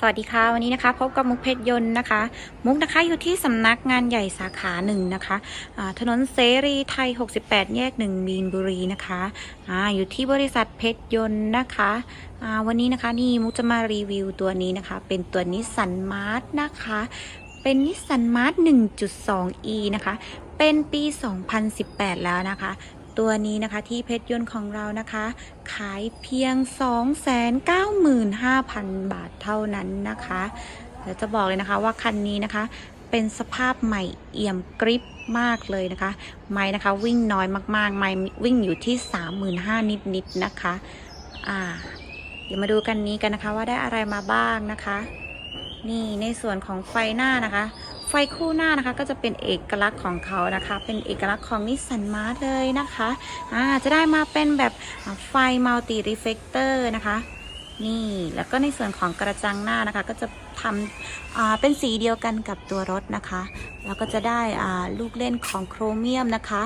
สวัสดีค่ะ วันนี้นะคะ พบกับมุกเพชรยนต์นะคะ มุกนะคะอยู่ที่สำนักงานใหญ่สาขาหนึ่งนะคะอ่าถนนเสรีไทย 68 แยกหนึ่งมีนบุรีนะคะออยู่ที่บริษัทเพชรยนต์นะคะวันนี้นะคะนี่มุกจะมารีวิวตัวนี้นะคะ เป็นตัวนิสสันมาร์ทนะคะ เป็นนิสสันมาร์ท 1.2e นะคะเป็นปี 2018 แล้วนะคะ ตัวนี้นะคะที่เพชรยนต์ของเรานะคะ ขายเพียง 295,000 บาทเท่านั้นนะคะเดี๋ยวจะบอกเลยนะคะว่าคันนี้นะคะ เป็นสภาพใหม่เอี่ยมกริบมากเลยนะคะ ไม้นะคะวิ่งน้อยมากๆ ไม้วิ่งอยู่ที่ 35,000นิดๆนะคะอ่าเดี๋ยวมาดูกันนี้กันนะคะว่าได้อะไรมาบ้างนะคะ นี่ในส่วนของไฟหน้านะคะ ไฟคู่หน้านะคะก็จะเป็นเอกลักษณ์ของเขานะคะ เป็นเอกลักษณ์ของนิสสันมาร์เลยนะคะอ่าจะได้มาเป็นแบบไฟมัลติรีเฟกเตอร์นะคะนี่แล้วก็ในส่วนของกระจังหน้านะคะ ก็จะทำอ่าเป็นสีเดียวกันกับตัวรถนะคะแล้วก็จะได้อ่าลูกเล่นของโครเมียมนะคะ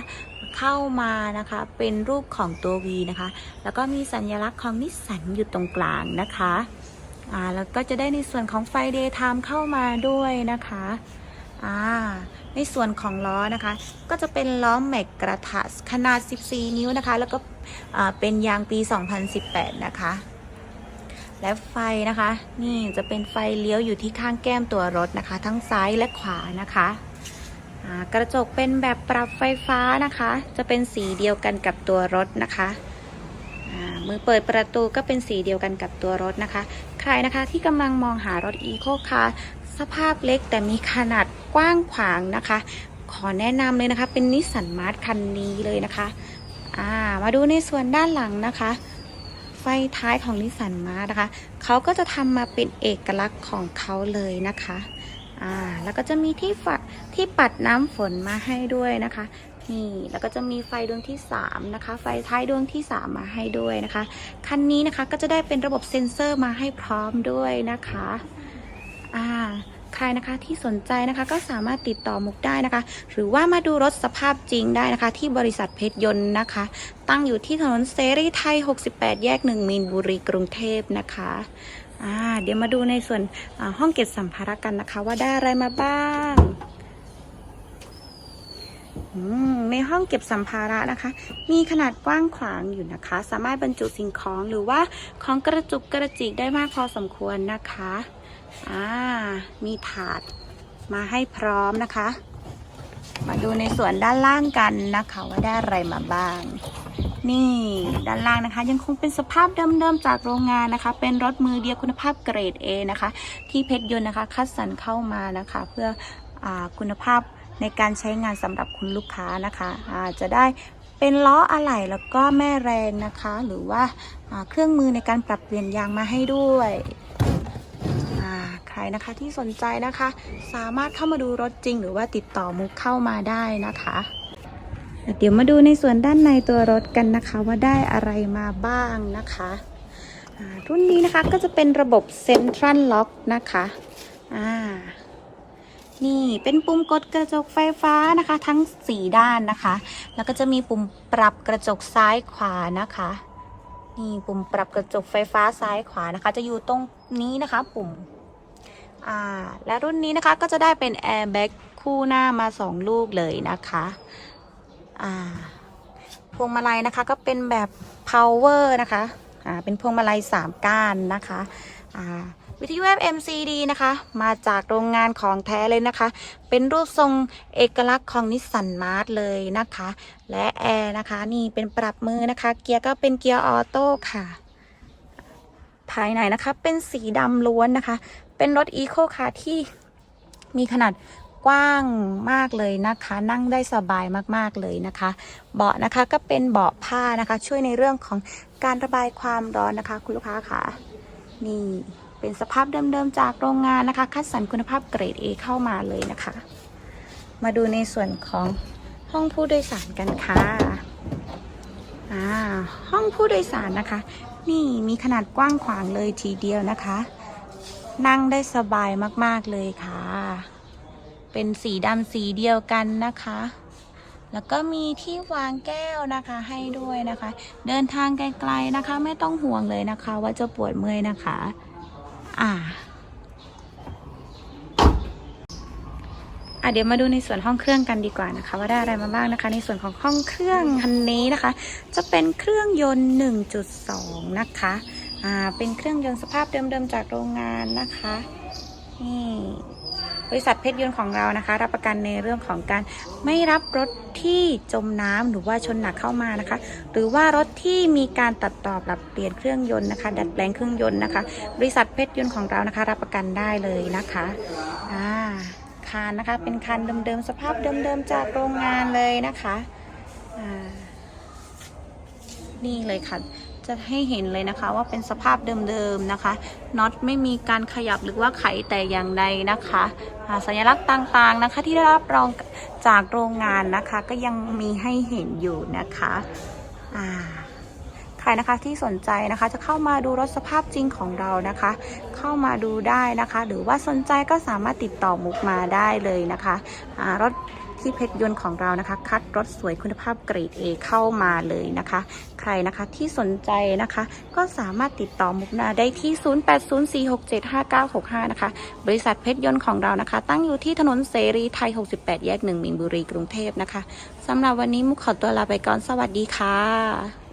เข้ามานะคะเป็นรูปของตัว V นะคะ แล้วก็มีสัญลักษณ์ของนิสสันอยู่ตรงกลางนะคะอ่าแล้วก็จะได้ในส่วนของไฟเดย์ไทม์เข้ามาด้วยนะคะ อ่าในส่วนของล้อนะคะ ก็จะเป็นล้อแม็กกระทะขนาด 14 นิ้วนะคะ แล้วก็เป็นยางปี 2018 นะคะ และไฟนะคะ นี่จะเป็นไฟเลี้ยวอยู่ที่ข้างแก้มตัวรถนะคะ ทั้งซ้ายและขวานะคะกระจกเป็นแบบปรับไฟฟ้านะคะ จะเป็นสีเดียวกันกับตัวรถนะคะมือเปิดประตูก็เป็นสีเดียวกันกับตัวรถนะคะ ใครนะคะที่กำลังมองหารถอีโคคาร์สภาพเล็กแต่มีขนาด กว้างขวางนะคะ ขอแนะนำเลยนะคะ เป็นนิสสันมาร์ทคันนี้เลยนะคะอ่ามาดูในส่วนด้านหลังนะคะ ไฟท้ายของนิสสันมาร์ทนะคะเขาก็จะทำมาเป็นเอกลักษณ์ของเขาเลยนะคะอ่าแล้วก็จะมีที่ฝัดที่ปัดน้ำฝนมาให้ด้วยนะคะนี่แล้วก็จะมีไฟดวงที่ 3 นะคะ ไฟท้ายดวงที่ 3 มาให้ด้วยนะคะ คันนี้นะคะก็จะได้เป็นระบบเซ็นเซอร์มาให้พร้อมด้วยนะคะ อ่า ใครนะคะที่สนใจนะคะก็สามารถติดต่อมุกได้นะคะ หรือว่ามาดูรถสภาพจริงได้นะคะ ที่บริษัทเพชรยนต์นะคะ ตั้งอยู่ที่ถนนเสรีไทย 68 แยก 1 มีนบุรีกรุงเทพนะคะอ่าเดี๋ยวมาดูในส่วนห้องเก็บสัมภาระกันนะคะ ว่าได้อะไรมาบ้างในห้องเก็บสัมภาระนะคะ มีขนาดกว้างขวางอยู่นะคะ สามารถบรรจุสิ่งของหรือว่าของกระจุกกระจิกได้มากพอสมควรนะคะ อ่า มีถาดมาให้พร้อมนะคะ มาดูในส่วนด้านล่างกันนะคะว่าได้อะไรมาบ้าง นี่ด้านล่างนะคะ ยังคงเป็นสภาพเดิมๆจากโรงงานนะคะ เป็นรถมือเดียวคุณภาพเกรด A นะคะ ที่เพชรยนต์นะคะ คัดสรรเข้ามานะคะ เพื่ออคุณภาพในการใช้งานสำหรับคุณลูกค้านะคะอาจะได้เป็นล้ออะไหล่แล้วก็แม่แรงนะคะ หรือว่าเครื่องมือในการปรับเปลี่ยนยางมาให้ด้วย รนะคะที่สนใจนะคะ สามารถเข้ามาดูรถจริง หรือว่าติดต่อมุกเข้ามาได้นะคะ เดี๋ยวมาดูในส่วนด้านในตัวรถกันนะคะว่าได้อะไรมาบ้างนะคะรุ่นนี้นะคะก็จะเป็นระบบเซ็นทรัลล็อกนะคะอ่านี่เป็นปุ่มกดกระจกไฟฟ้านะคะ ทั้ง 4 ด้านนะคะ แล้วก็จะมีปุ่มปรับกระจกซ้ายขวานะคะนี่ปุ่มปรับกระจกไฟฟ้าซ้ายขวานะคะ จะอยู่ตรงนี้นะคะ ปุ่ม อ่าและรุ่นนี้นะคะก็จะได้เป็นแอร์แบ็กคู่หน้ามา 2 ลูกเลยนะคะอ่าพวงมาลัยนะคะก็เป็นแบบ power นะคะอ่าเป็นพวงมาลัย 3 ก้านนะคะอ่าวิทยุ FM CD นะคะ มาจากโรงงานของแท้เลยนะคะ เป็นรูปทรงเอกลักษณ์ของนิสสันมาร์ทเลยนะคะ และแอร์นะคะ นี่เป็นปรับมือนะคะ เกียร์ก็เป็นเกียร์ออโต้ค่ะ ภายในนะคะ เป็นสีดำล้วนนะคะ เป็นรถอีโคคาร์ที่มีขนาดกว้างมากเลยนะคะ นั่งได้สบายมากๆเลยนะคะ เบาะนะคะก็เป็นเบาะผ้านะคะ ช่วยในเรื่องของการระบายความร้อนนะคะ คุณลูกค้าค่ะนี่เป็นสภาพเดิมๆจากโรงงานนะคะ คัดสรรคุณภาพเกรด A เข้ามาเลยนะคะ มาดูในส่วนของห้องผู้โดยสารกันค่ะอ่าห้องผู้โดยสารนะคะ นี่มีขนาดกว้างขวางเลยทีเดียวนะคะ นั่งได้สบายมากๆเลยค่ะ เป็นสีดำสีเดียวกันนะคะ แล้วก็มีที่วางแก้วนะคะให้ด้วยนะคะ เดินทางไกลๆนะคะ ไม่ต้องห่วงเลยนะคะ ว่าจะปวดเมื่อยนะคะ อ่า อะ เดี๋ยวมาดูในส่วนห้องเครื่องกันดีกว่านะคะ ว่าได้อะไรมาบ้างนะคะ ในส่วนของห้องเครื่องคันนี้นะคะ จะเป็นเครื่องยนต์ 1.2 นะคะอ่าเป็นเครื่องยนต์สภาพเดิมๆจากโรงงานนะคะนี่บริษัทเพชรยนต์ของเรานะคะ รับประกันในเรื่องของการไม่รับรถที่จมน้ำหรือว่าชนหนักเข้ามานะคะ หรือว่ารถที่มีการตัดต่อปรับเปลี่ยนเครื่องยนต์นะคะ ดัดแปลงเครื่องยนต์นะคะ บริษัทเพชรยนต์ของเรานะคะ รับประกันได้เลยนะคะอ่า คานนะคะ เป็นคานเดิมๆสภาพเดิมๆจากโรงงานเลยนะคะนี่เลยค่ะ จะให้เห็นเลยนะคะว่าเป็นสภาพเดิมๆนะคะน็อตไม่มีการขยับหรือว่าไขแต่อย่างใดนะคะสัญลักษณ์ต่างๆนะคะ ที่ได้รับรองจากโรงงานนะคะ ก็ยังมีให้เห็นอยู่นะคะอ่า ใครนะคะที่สนใจนะคะจะเข้ามาดูรถสภาพจริงของเรานะคะ เข้ามาดูได้นะคะ หรือว่าสนใจก็สามารถติดต่อมุกมาได้เลยนะคะรถที่เพชรยนต์ของเรานะคะ คัดรถสวยคุณภาพเกรด A เข้ามาเลยนะคะ ใครนะคะที่สนใจนะคะ ก็สามารถติดต่อมุกนาได้ที่ 0804675965 นะคะ บริษัทเพชรยนต์ของเรานะคะ ตั้งอยู่ที่ถนนเสรีไทย 68 แยก 1 มินบุรีกรุงเทพนะคะสำหรับวันนี้มุกขอตัวลาไปก่อนสวัสดีค่ะ